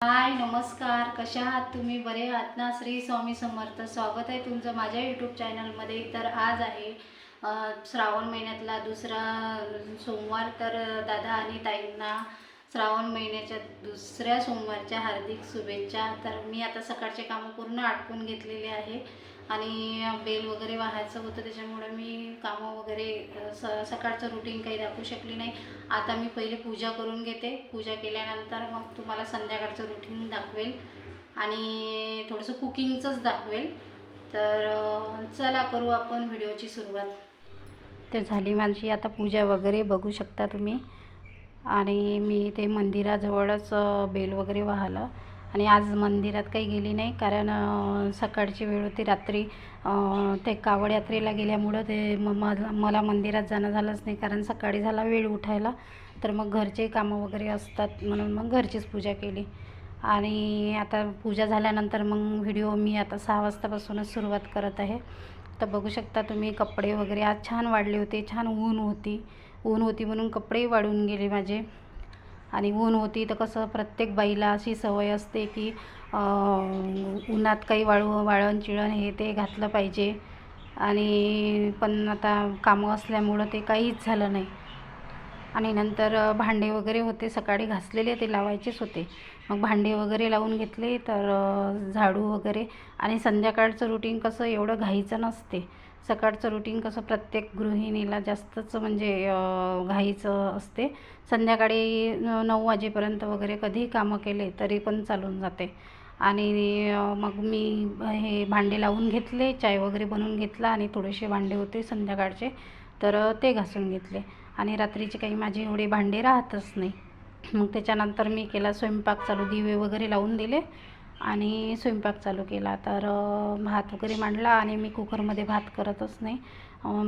हाय नमस्कार. कशा आहात तुम्ही? बरे आहात ना? श्री स्वामी समर्थ. स्वागत आहे तुमचं माझ्या यूट्यूब चॅनलमध्ये तर आज आहे श्रावण महिन्यातला दुसरा सोमवार तर दादा आणि ताईंना श्रावण महिन्याच्या दुसऱ्या सोमवारच्या हार्दिक शुभेच्छा. तर मी आता सकाळचे कामं पूर्ण आटपून घेतलेले आहे. आणि बेल वगैरे वाहायचं होतं त्याच्यामुळे मी कामं वगैरे स सकाळचं रुटीन काही दाखवू शकली नाही. आता मी पहिले पूजा करून घेते. पूजा केल्यानंतर मग तुम्हाला संध्याकाळचं रुटीन दाखवेल. आणि थोडंसं कुकिंगचंच दाखवेल. तर चला करू आपण व्हिडिओची सुरुवात. तर झाली माझी आता पूजा वगैरे बघू शकता तुम्ही. आणि मी ते मंदिराजवळच बेल वगैरे वाहलं. आणि आज मंदिरात काही गेली नाही कारण सकाळची वेळ होती रात्री. ते कावड यात्रेला गेल्यामुळं ते म मला मला मंदिरात जाणं झालंच नाही कारण सकाळी झाला वेळ उठायला. तर मग घरचे कामं वगैरे असतात म्हणून मग घरचीच पूजा केली. आणि आता पूजा झाल्यानंतर मग व्हिडिओ मी आता सहा वाजतापासूनच सुरुवात करत आहे. तर बघू शकता तुम्ही कपडे वगैरे आज छान वाढले होते छान ऊन होती. ऊन होती म्हणून कपडेही वाढून गेले माझे. आणि ऊन होती तर कसं प्रत्येक बाईला अशी सवय असते की उन्हात काही वाळू वाळण चिळण हे ते घातलं पाहिजे. आणि पण आता कामं असल्यामुळं ते काहीच झालं नाही. आणि नंतर भांडे वगैरे होते. सकाळी घासलेले ते लावायचेच होते. मग भांडे वगैरे लावून घेतले तर झाडू वगैरे. आणि संध्याकाळचं रुटीन कसं एवढं घाईचं नसते. सकाळचं रुटीन कसं प्रत्येक गृहिणीला जास्तच म्हणजे घाईचं असते. संध्याकाळी नऊ वाजेपर्यंत वगैरे कधीही कामं केले तरी पण चालून जाते. आणि मग मी हे भांडे लावून घेतले चाय वगैरे बनवून घेतला आणि थोडेसे भांडे होते संध्याकाळचे तर ते घासून घेतले. आणि रात्रीचे काही माझे एवढे भांडे राहतच नाही. मग त्याच्यानंतर मी केला स्वयंपाक चालू दिवे वगैरे लावून दिले. आणि स्वयंपाक चालू केला. तर भात वगैरे मांडला आणि मी कुकरमध्ये भात करतच नाही.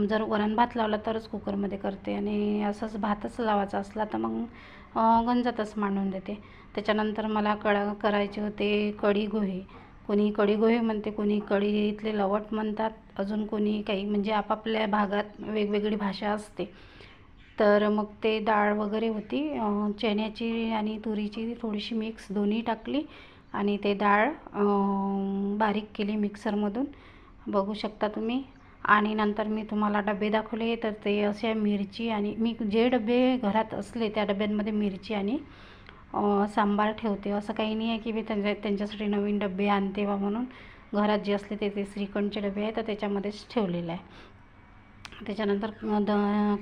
जर वरण भात लावला तरच कुकरमध्ये करते आणि असंच भातच लावायचा असला तर मग गंजातच मांडून देते. त्याच्यानंतर मला कळा करायचे होते कढी गोहे. कोणी कढी गोहे म्हणते कोणी कढी इथले लवट म्हणतात. अजून कोणी काही म्हणजे आपापल्या भागात वेगवेगळी भाषा असते. तर मग ते डाळ वगैरे होती. चण्याची आणि तुरीची थोडीशी मिक्स दोन्ही टाकली. आणि ते डाळ बारीक केली मिक्सरमधून. बघू शकता तुम्ही. आणि नंतर मी तुम्हाला डबे दाखवले. तर ते असे मिरची आणि मी जे डबे घरात असले त्या डब्यांमध्ये मिरची आणि सांबार ठेवते. असं काही नाही आहे की मी त्यांच्या त्यांच्यासाठी नवीन डबे आणते बा म्हणून. घरात जे असले ते ते श्रीखंडचे डबे आहे तर त्याच्यामध्येच ठेवलेलं आहे. त्याच्यानंतर द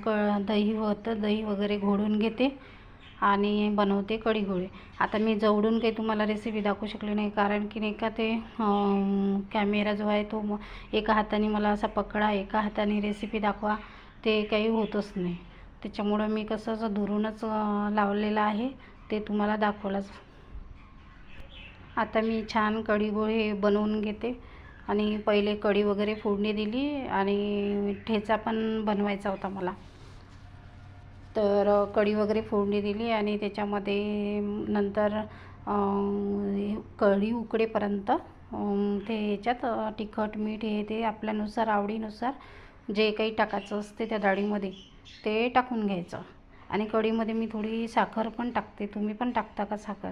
क दही होतं दही वगैरे घोळून घेते. आणि बनवते कढी गोळे आता मी जवळून काही तुम्हाला रेसिपी दाखवू शकले नाही कारण की नाही का ते कॅमेरा जो आहे तो एका हाताने मला असा पकडा एका हाताने रेसिपी दाखवा ते काही होतच नाही. त्याच्यामुळं मी कसं असं दुरूनच लावलेलं आहे ते तुम्हाला दाखवलंच. आता मी छान कढी गोळे बनवून घेते आणि पहिले कढी वगैरे फोडणी दिली आणि ठेचा पण बनवायचा होता मला. तर कढी वगैरे फोडणी दिली आणि त्याच्यामध्ये नंतर कढी उकडेपर्यंत ते ह्याच्यात तिखट मीठ हे ते आपल्यानुसार आवडीनुसार जे काही टाकायचं असते त्या डाळीमध्ये ते टाकून घ्यायचं. आणि कढीमध्ये मी थोडी साखर पण टाकते. तुम्ही पण टाकता का साखर?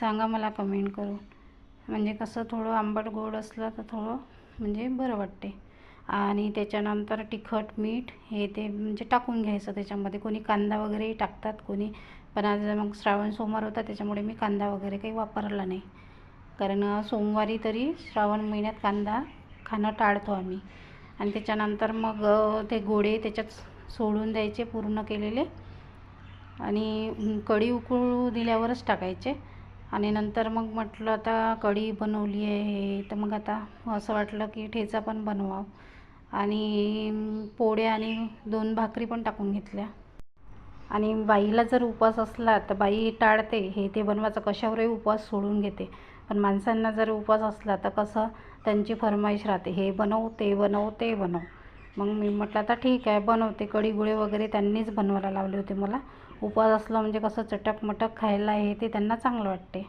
सांगा मला कमेंट करून. म्हणजे कसं थोडं आंबट गोड असलं तर थोडं म्हणजे बरं वाटते. आणि त्याच्यानंतर तिखट मीठ हे ते म्हणजे टाकून घ्यायचं त्याच्यामध्ये. कोणी कांदा वगैरेही टाकतात कोणी. पण आज मग श्रावण सोमवार होता त्याच्यामुळे मी कांदा वगैरे काही वापरला नाही. कारण सोमवारी तरी श्रावण महिन्यात कांदा खाणं टाळतो आम्ही. आणि त्याच्यानंतर मग ते गोळे त्याच्यात सोडून द्यायचे पूर्ण केलेले. आणि कढी उकळू दिल्यावरच टाकायचे. आणि नंतर मग म्हटलं आता कढी बनवली आहे तर मग आता असं वाटलं की ठेचा पण बनवावं. आणि पोळ्या आणि दोन भाकरी पण टाकून घेतल्या. आणि बाईला जर उपवास असला तर बाई टाळते हे ते बनवायचं कशावरही उपवास सोडून घेते. पण माणसांना जर उपवास असला तर कसं? त्यांची फरमाईश राहते हे बनव ते बनव ते बनव. मग मी म्हटलं आता ठीक आहे बनवते. कढी गुळे वगैरे त्यांनीच बनवायला लावले होते मला. उपवास असला म्हणजे कसं चटक मटक खायला हे ते त्यांना चांगलं वाटते.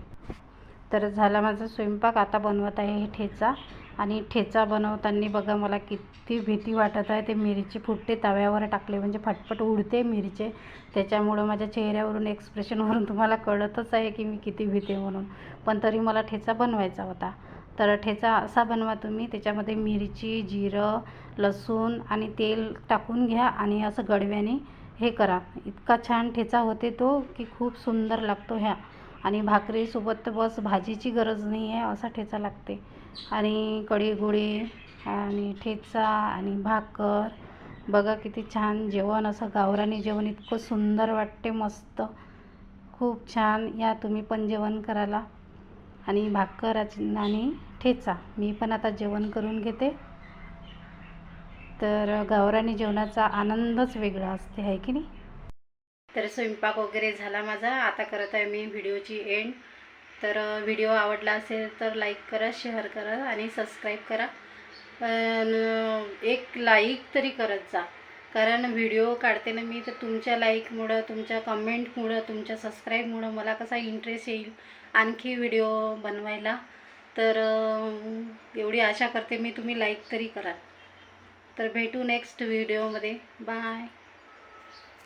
तर झाला माझा स्वयंपाक. आता बनवत आहे हे ठेचा. आणि ठेचा बनवताना बघा मला किती भीती वाटत आहे. ते मिरची फुटते तव्यावर टाकले. म्हणजे फटफट उडते मिरचे. त्याच्यामुळं माझ्या चेहऱ्यावरून एक्सप्रेशनवरून तुम्हाला कळतच आहे की मी किती भीते म्हणून. पण तरी मला ठेचा बनवायचा होता. तर ठेचा असा बनवा तुम्ही. त्याच्यामध्ये मिरची जिरं लसूण आणि तेल टाकून घ्या आणि असं गडव्याने हे करा. इतका छान ठेचा होते तो की खूप सुंदर लागतो ह्या. आणि भाकरीसोबत तर बस भाजीची गरज नाही आहे असा ठेचा लागते. आणि कढी आणि ठेचा आणि भाकर. बघा किती छान जेवण असं गावरानी जेवण इतकं सुंदर वाटते मस्त. खूप छान. या तुम्ही पण जेवण करायला. आणि भाकर आणि ठेचा. मी पण आता जेवण करून घेते. तर गावरानी जेवणाचा आनंदच वेगळा असते आहे की नाही? तर स्वयंपाक वगैरे झाला माझा. आता करत आहे मी व्हिडिओची एंड तर व्हिडिओ आवडला असेल तर लाईक करा शेअर करा आणि सबस्क्राईब करा. पण एक लाईक तरी करत जा. कारण व्हिडिओ काढते ना मी तर तुमच्या लाईकमुळं तुमच्या कमेंटमुळं तुमच्या सबस्क्राईबमुळं मला कसा इंटरेस्ट येईल आणखी व्हिडिओ बनवायला. तर एवढी आशा करते मी तुम्ही लाईक तरी करा. तर भेटू नेक्स्ट व्हिडिओमध्ये बाय